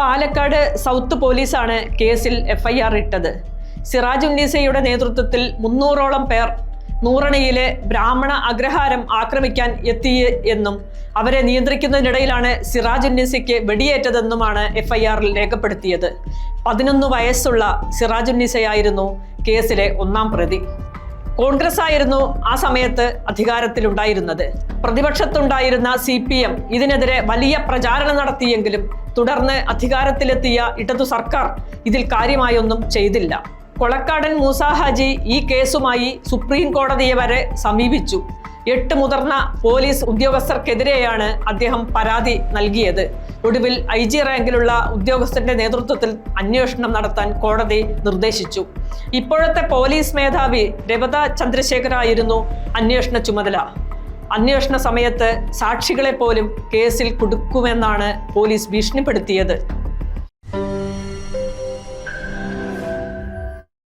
Palakkad south പോലീസാണ് കേസിൽ FIR ഇട്ടത്. സിറാജ് ഉന്നീസയുടെ നേതൃത്വത്തിൽ മുന്നൂറോളം പേർ നൂറണയിലെ ബ്രാഹ്മണ അഗ്രഹാരം ആക്രമിക്കാൻ എത്തി എന്നും അവരെ നിയന്ത്രിക്കുന്നതിനിടയിലാണ് സിറാജ് ഉന്നീസയ്ക്ക് വെടിയേറ്റതെന്നുമാണ് എഫ്ഐആറിൽ രേഖപ്പെടുത്തിയത്. പതിനൊന്ന് വയസ്സുള്ള സിറാജ് ഉന്നീസയായിരുന്നു കേസിലെ ഒന്നാം പ്രതി. കോൺഗ്രസ് ആയിരുന്നു ആ സമയത്ത് അധികാരത്തിലുണ്ടായിരുന്നത്. പ്രതിപക്ഷത്തുണ്ടായിരുന്ന സി പി എം ഇതിനെതിരെ വലിയ പ്രചാരണം നടത്തിയെങ്കിലും തുടർന്ന് അധികാരത്തിലെത്തിയ ഇടതു സർക്കാർ ഇതിൽ കാര്യമായൊന്നും ചെയ്തില്ല. കൊളക്കാടൻ മൂസാഹാജി ഈ കേസുമായി സുപ്രീം കോടതിയെ വരെ സമീപിച്ചു. എട്ട് മുതിർന്ന പോലീസ് ഉദ്യോഗസ്ഥർക്കെതിരെയാണ് അദ്ദേഹം പരാതി നൽകിയത്. ഒടുവിൽ ഐ ജി റാങ്കിലുള്ള ഉദ്യോഗസ്ഥന്റെ നേതൃത്വത്തിൽ അന്വേഷണം നടത്താൻ കോടതി നിർദ്ദേശിച്ചു. ഇപ്പോഴത്തെ പോലീസ് മേധാവി രവത ചന്ദ്രശേഖരായിരുന്നു അന്വേഷണ ചുമതല. അന്വേഷണ സമയത്ത് സാക്ഷികളെ പോലും കേസിൽ കുടുക്കുമെന്നാണ് പോലീസ് ഭീഷണിപ്പെടുത്തിയത്.